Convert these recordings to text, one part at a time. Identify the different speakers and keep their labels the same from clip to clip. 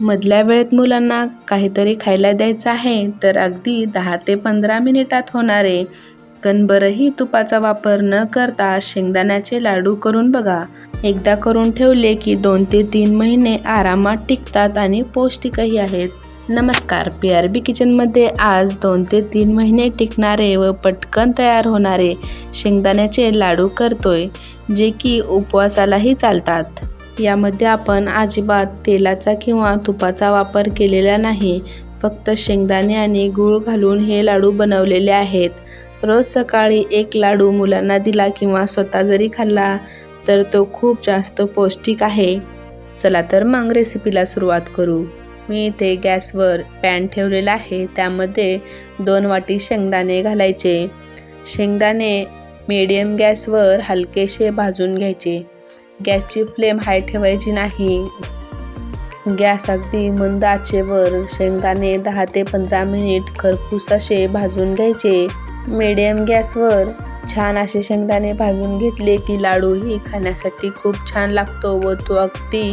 Speaker 1: मधल्या वेळेत मुलांना काहीतरी खायला द्यायचं आहे तर अगदी दहा ते पंधरा मिनिटात होणारे कणबरही तुपाचा वापर न करता शेंगदाण्याचे लाडू करून बघा. एकदा करून ठेवले की दोन ते तीन महिने आरामात टिकतात आणि पौष्टिकही आहेत. नमस्कार पी आर बी किचनमध्ये आज दोन ते तीन महिने टिकणारे व पटकन तयार होणारे शेंगदाण्याचे लाडू करतोय जे की उपवासालाही चालतात. यामध्ये आपण अजिबात तेलाचा किंवा तुपाचा वापर केलेला नाही. फक्त शेंगदाणे आणि गूळ घालून हे लाडू बनवलेले आहेत. रोज सकाळी एक लाडू मुलांना दिला किंवा स्वतः जरी खाल्ला तर तो खूप जास्त पौष्टिक आहे. चला तर मग रेसिपीला सुरुवात करू. मी इथे गॅसवर पॅन ठेवलेला आहे. त्यामध्ये दोन वाटी शेंगदाणे घालायचे. शेंगदाणे मीडियम गॅसवर हलकेसे भाजून घ्यायचे. गॅसची फ्लेम हाय ठेवायची नाही. गॅस अगदी मंद आचेवर शेंगदाणे दहा ते पंधरा मिनिट खरपूस असे भाजून घ्यायचे. मिडियम गॅसवर छान असे शेंगदाणे भाजून घेतले की लाडूही खाण्यासाठी खूप छान लागतो व तो अगदी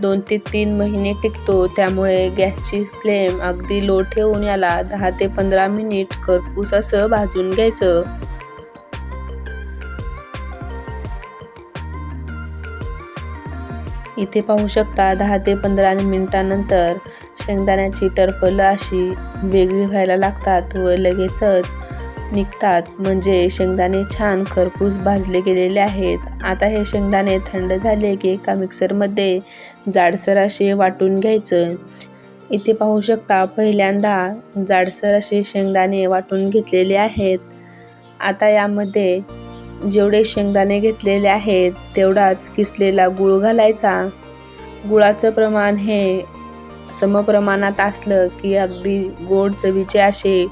Speaker 1: दोन ते तीन महिने टिकतो. त्यामुळे गॅसची फ्लेम अगदी लो ठेवून याला दहा ते पंधरा मिनिट खरपूस असं भाजून घ्यायचं. इथे पाहू शकता दहा ते पंधरा मिनिटानंतर शेंगदाण्याची टरफलं अशी वेगळी व्हायला लागतात व लगेचच निघतात. म्हणजे शेंगदाणे छान खरपूस भाजले गेलेले आहेत. आता हे शेंगदाणे थंड झाले की एका मिक्सरमध्ये जाडसर असे वाटून घ्यायचं. इथे पाहू शकता पहिल्यांदा जाडसर असे शेंगदाणे वाटून घेतलेले आहेत. आता यामध्ये जेवढे शेंगदाणे घेतलेले आहेत तेवढाच किसलेला गूळ घालायचा. गुळाचं प्रमाण हे समप्रमाणात असलं की अगदी गोड चवीचे असे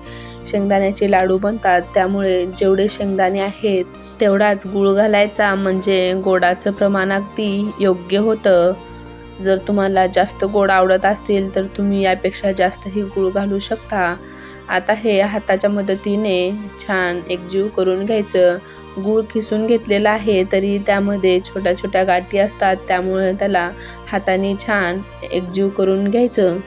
Speaker 1: शेंगदाण्याचे लाडू बनतात. त्यामुळे जेवढे शेंगदाणे आहेत तेवढाच गूळ घालायचा म्हणजे गोडाचं प्रमाण अगदी योग्य होतं. जर तुम्हाला जास्त गोड आवडत असतील तर तुम्ही यापेक्षा जास्तही गूळ घालू शकता. आता हे हाताच्या मदतीने छान एकजीव करून घ्यायचं. गूळ किसून घेतलेला आहे तरी त्यामध्ये छोट्या छोट्या गाठी असतात. त्यामुळे त्याला हाताने छान एकजीव करून घ्यायचं.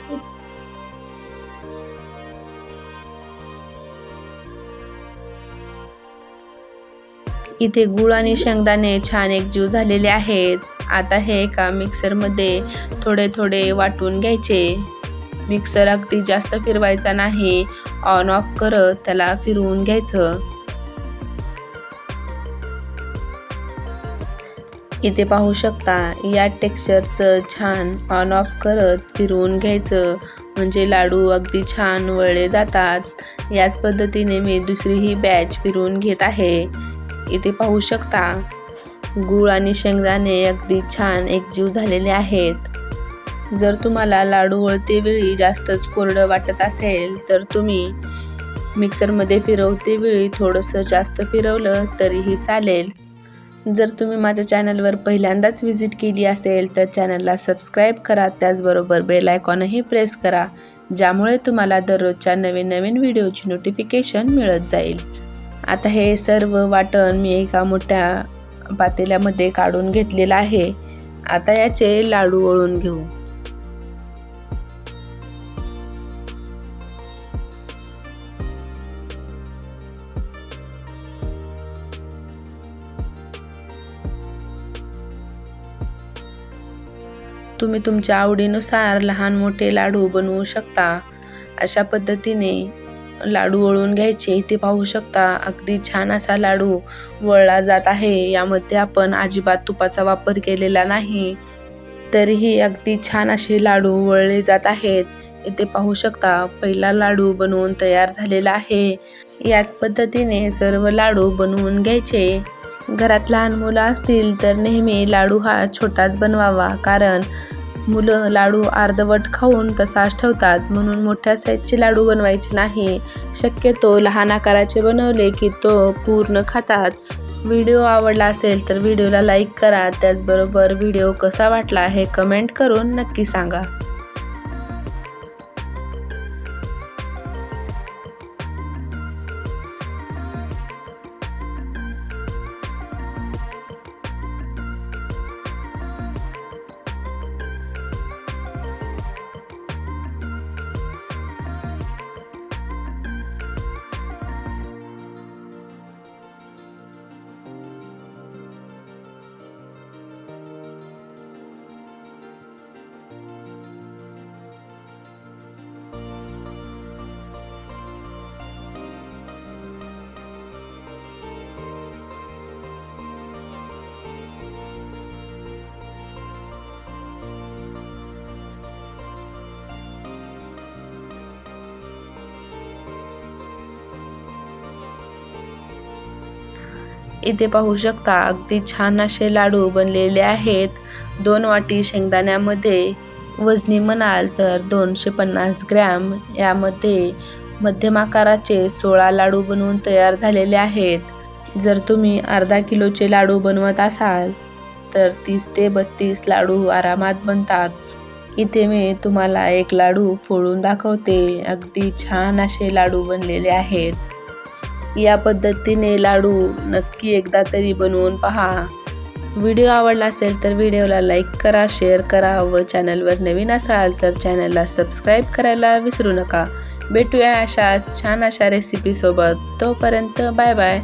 Speaker 1: इथे गूळ आणि शेंगदाणे छान एकजीव झालेले आहेत. आता हे एका मिक्सरमध्ये थोडे थोडे वाटून घ्यायचे. मिक्सर अगदी जास्त फिरवायचा नाही. ऑन ऑफ करत त्याला फिरवून घ्यायचं. इथे पाहू शकता या टेक्स्चरचं छान ऑन ऑफ करत फिरवून घ्यायचं. म्हणजे लाडू अगदी छान वळले जातात. याच पद्धतीने मी दुसरीही बॅच फिरवून घेत आहे. इथे पाहू शकता गूळ आणि शेंगदाणे अगदी छान एकजीव झालेले आहेत. जर तुम्हाला लाडू वळते वेळी जास्तच कोरडं वाटत असेल तर तुम्ही मिक्सरमध्ये फिरवते वेळी थोडंसं जास्त फिरवलं तरीही चालेल. जर तुम्ही माझ्या चॅनलवर पहिल्यांदाच व्हिजिट केली असेल तर चॅनलला सबस्क्राईब करा त्याचबरोबर बेल आयकॉनही प्रेस करा ज्यामुळे तुम्हाला दररोजच्या नवीन नवीन व्हिडिओची नोटिफिकेशन मिळत जाईल. आता हे सर्व वाटण मी एका मोठ्या पातेल्यामध्ये काढून घेतलेलं आहे. आता याचे लाडू वळून घेऊ. तुम्ही तुमच्या आवडीनुसार लहान मोठे लाडू बनवू शकता. अशा पद्धतीने लाडू वळून घ्यायचे इथे पाहू शकता. अगदी छान असा लाडू वळला जात आहे. यामध्ये आपण अजिबात तुपाचा वापर केलेला नाही. तरीही अगदी छान असे लाडू वळले जात आहेत. इथे पाहू शकता पहिला लाडू बनवून तयार झालेला आहे. याच पद्धतीने सर्व लाडू बनवून घ्यायचे. घरात लहान मुलं असतील तर नेहमी लाडू हा छोटाच बनवावा. कारण मुलं लाडू अर्धवट खाऊन तसाच ठेवतात. म्हणून मोठ्या साईजचे लाडू बनवायचे नाही. शक्यतो लहान आकाराचे बनवले की तो पूर्ण खातात. व्हिडिओ आवडला असेल तर व्हिडिओला लाईक करा. त्याचबरोबर व्हिडिओ कसा वाटला हे कमेंट करून नक्की सांगा. इथे पाहू शकता अगदी छान असे लाडू बनलेले आहेत. दोन वाटी शेंगदाण्यामध्ये वजनी म्हणाल तर दोनशे पन्नास ग्रॅम. यामध्ये मध्यम आकाराचे सोळा लाडू बनवून तयार झालेले आहेत. जर तुम्ही अर्धा किलोचे लाडू बनवत असाल तर तीस ते बत्तीस लाडू आरामात बनतात. इथे मी तुम्हाला एक लाडू फोडून दाखवते. अगदी छान असे लाडू बनलेले आहेत. या पद्धतीने लाडू नक्की एकदा तरी बनवून पहा. व्हिडिओ आवडला असेल तर व्हिडिओला लाईक करा शेअर करा व चॅनलवर नवीन असाल तर चॅनलला सबस्क्राईब करायला विसरू नका. भेटूया अशा छान अशा रेसिपीसोबत तोपर्यंत बाय बाय.